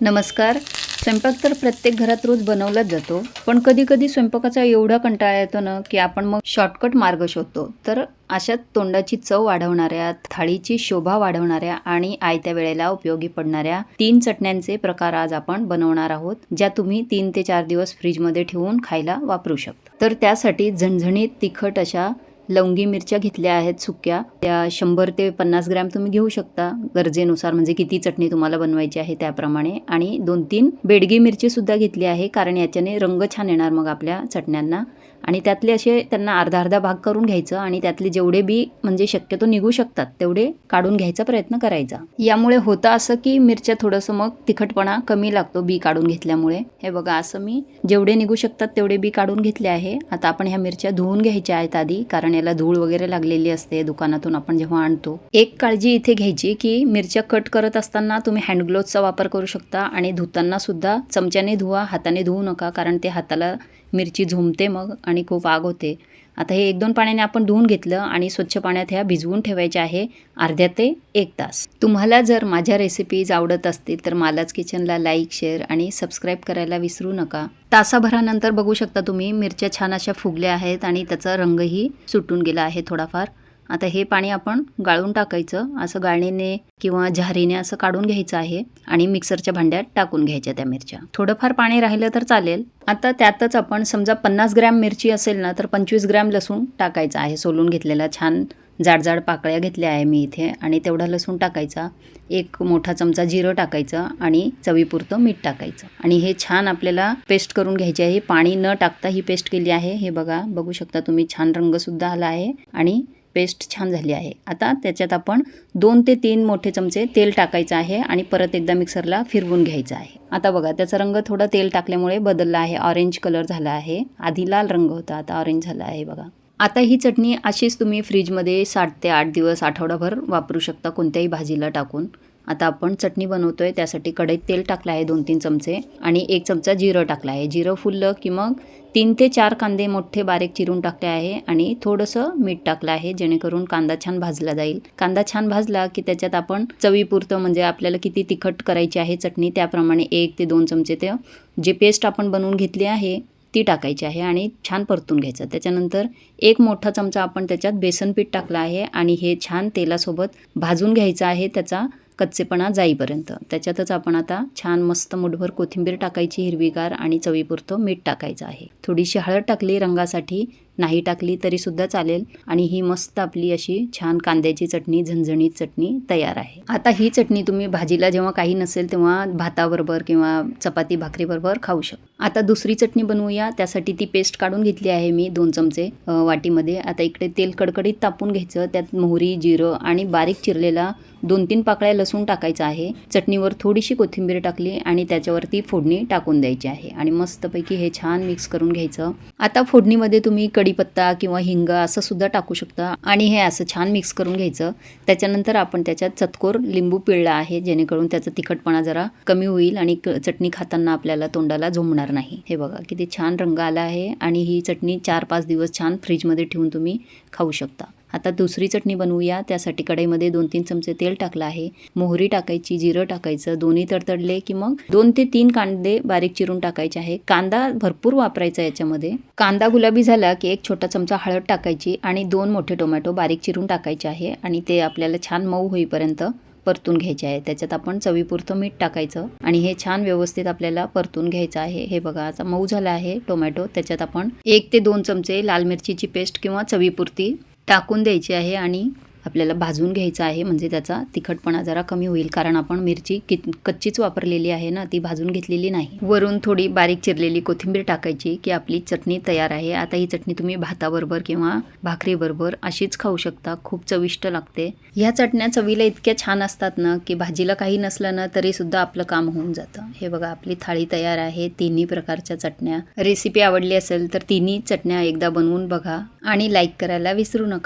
नमस्कार. स्वयंपाक तर प्रत्येक घरात रोज बनवलाच जातो पण कधीकधी स्वयंपाकाचा एवढा कंटाळा येतो ना की आपण मग शॉर्टकट मार्ग शोधतो. तर अशात तोंडाची चव वाढवणाऱ्या थाळीची शोभा वाढवणाऱ्या आणि आयत्या वेळेला उपयोगी पडणाऱ्या तीन चटण्यांचे प्रकार आज आपण बनवणार आहोत ज्या तुम्ही तीन ते चार दिवस फ्रीजमध्ये ठेवून खायला वापरू शकता. तर त्यासाठी झणझणीत तिखट अशा लवंगी मिरच्या घेतल्या आहेत सुक्या. त्या शंभर ते पन्नास ग्रॅम तुम्ही घेऊ शकता. गरजेनुसार म्हणजे किती चटणी तुम्हाला बनवायची आहे त्याप्रमाणे. आणि दोन तीन बेडगी मिरची सुद्धा घेतली आहे कारण याच्याने रंग छान येणार मग आपल्या चटण्यांना. आणि त्यातले असे त्यांना अर्धा अर्धा भाग करून घ्यायचं आणि त्यातले जेवढे बी म्हणजे शक्यतो निघू शकतात तेवढे काढून घ्यायचा प्रयत्न करायचा. यामुळे होतं असं की मिरच्या थोडंसं मग तिखटपणा कमी लागतो बी काढून घेतल्यामुळे. हे बघा असं मी जेवढे निघू शकतात तेवढे बी काढून घेतले आहे. आता आपण ह्या मिरच्या धुवून घ्यायच्या आहेत आधी कारण याला धूळ वगैरे लागलेली असते दुकानातून आपण जेव्हा आणतो. एक काळजी इथे घ्यायची की मिरच्या कट करत असताना तुम्ही हँड ग्लोव्हचा वापर करू शकता आणि धुताना सुद्धा चमच्याने धुवा हाताने धुवू नका कारण ते हाताला मिरची झोंबते मग आणि खूप आग होते. आता हे एक दोन पाण्याने आपण धुवून घेतलं आणि स्वच्छ पाण्यात ह्या भिजवून ठेवायच्या आहे अर्ध्या ते एक तास. तुम्हाला जर माझ्या रेसिपीज आवडत असतील तर मालाच किचनला लाईक शेअर आणि सबस्क्राईब करायला विसरू नका. तासाभरानंतर बघू शकता तुम्ही मिरच्या छान अशा फुगल्या आहेत आणि त्याचा रंगही सुटून गेला आहे थोडाफार. आता हे पाणी आपण गाळून टाकायचं असं गाळणीने किंवा झारीने असं काढून घ्यायचं आहे आणि मिक्सरच्या भांड्यात टाकून घ्यायच्या त्या मिरच्या. थोडंफार पाणी राहिलं तर चालेल. आता त्यातच आपण समजा पन्नास ग्रॅम मिरची असेल ना तर पंचवीस ग्रॅम लसूण टाकायचा आहे. सोलून घेतलेला छान जाडजाड पाकळ्या घेतल्या आहे मी इथे आणि तेवढा लसूण टाकायचा. एक मोठा चमचा जिरं टाकायचं आणि चवीपुरतं मीठ टाकायचं. आणि हे छान आपल्याला पेस्ट करून घ्यायची आहे. पाणी न टाकता ही पेस्ट केली आहे. हे बघा बघू शकता तुम्ही छान रंगसुद्धा आला आहे. आणि पेस्ट छान झाली आहे. आता त्याच्यात आपण दोन ते तीन मोठे चमचे तेल टाकायचं आहे आणि परत एकदा मिक्सरला फिरवून घ्यायचं आहे. आता बघा त्याचा रंग थोडा तेल टाकल्यामुळे बदलला आहे. ऑरेंज कलर झाला आहे. आधी लाल रंग होता आता ऑरेंज झाला आहे बघा. आता ही चटणी अशीच तुम्ही फ्रीजमध्ये साठ ते आठ दिवस आठवडाभर वापरू शकता कोणत्याही भाजीला टाकून. आता आपण चटणी बनवतो आहे त्यासाठी कढईत तेल टाकलं आहे दोन तीन चमचे आणि एक चमचा जिरं टाकलं आहे. जिरं फुललं की मग तीन ते चार कांदे मोठे बारीक चिरून टाकले आहे आणि थोडंसं मीठ टाकलं आहे जेणेकरून कांदा छान भाजला जाईल. कांदा छान भाजला की त्याच्यात आपण चवीपुरतं म्हणजे आपल्याला किती तिखट करायची आहे चटणी त्याप्रमाणे एक ते दोन चमचे ते जे पेस्ट आपण बनवून घेतली आहे ती टाकायची आहे आणि छान परतून घ्यायचं. त्याच्यानंतर एक मोठा चमचा आपण त्याच्यात बेसन पीठ टाकलं आहे आणि हे छान तेलासोबत भाजून घ्यायचं आहे त्याचा कच्चेपणा जाईपर्यंत. त्याच्यातच आपण आता छान मस्त मुठभर कोथिंबीर टाकायची हिरवीगार आणि चवीपुरतं मीठ टाकायचं आहे. थोडीशी हळद टाकली रंगासाठी नाही टाकली तरी सुद्धा चालेल. आणि ही मस्त आपली अशी छान कांद्याची चटणी झणझणीत चटणी तयार आहे. आता ही चटणी तुम्ही भाजीला जेव्हा काही नसेल तेव्हा भाताबरोबर किंवा चपाती भाकरीबरोबर खाऊ शकता. आता दुसरी चटणी बनवूया. त्यासाठी ती पेस्ट काढून घेतली आहे मी दोन चमचे वाटीमध्ये. आता इकडे तेल कडकडीत तापून घ्यायचं. त्यात मोहरी जिरं आणि बारीक चिरलेला दोन तीन पाकळ्या लसूण टाकायचा आहे. चटणीवर थोडीशी कोथिंबीर टाकली आणि त्याच्यावरती फोडणी टाकून द्यायची आहे. आणि मस्तपैकी हे छान मिक्स करून घ्यायचं. आता फोडणीमध्ये तुम्ही कढीपत्ता किंवा हिंग असं सुद्धा टाकू शकता. आणि हे असं छान मिक्स करून घ्यायचं. त्याच्यानंतर आपण त्याच्यात चतकोर लिंबू पिळला आहे जेणेकरून त्याचा तिखटपणा जरा कमी होईल आणि क- चटणी खाताना आपल्याला तोंडाला झोमणार नाही. हे बघा किती छान रंग आला आहे आणि ही चटणी चार पाच दिवस छान फ्रीजमध्ये ठेवून तुम्ही खाऊ शकता. आता दुसरी चटणी बनवूया. त्यासाठी कढईमध्ये दोन तीन चमचे तेल टाकलं आहे. मोहरी टाकायची जिरं टाकायचं दोन्ही तडतडले की मग दोन ते तीन कांदे बारीक चिरून टाकायचे आहे. कांदा भरपूर वापरायचा याच्यामध्ये. कांदा गुलाबी झाला की एक छोटा चमचा हळद टाकायची आणि दोन मोठे टोमॅटो बारीक चिरून टाकायचे आहे आणि ते आपल्याला छान मऊ होईपर्यंत परतून घ्यायचे आहे. त्याच्यात आपण चवीपुरतं मीठ टाकायचं आणि हे छान व्यवस्थित आपल्याला परतून घ्यायचं आहे. हे बघा आता मऊ झाला आहे टोमॅटो. त्याच्यात आपण एक ते दोन चमचे लाल मिरचीची पेस्ट किंवा चवीपुरती टाकून द्यायची आहे आणि आपल्याला भाजून घ्यायचं आहे म्हणजे त्याचा तिखटपणा जरा कमी होईल कारण आपण मिरची कि कच्चीच वापरलेली आहे ना ती भाजून घेतलेली नाही. वरून थोडी बारीक चिरलेली कोथिंबीर टाकायची की आपली चटणी तयार आहे. आता ही चटणी तुम्ही भाताबरोबर किंवा भाकरीबरोबर अशीच खाऊ शकता खूप चविष्ट लागते. ह्या चटण्या चवीला इतक्या छान असतात ना की भाजीला काही नसलं ना तरी सुद्धा आपलं काम होऊन जातं. हे बघा आपली थाळी तयार आहे तिन्ही प्रकारच्या चटण्या. रेसिपी आवडली असेल तर तिन्ही चटण्या एकदा बनवून बघा आणि लाईक करायला विसरू नका.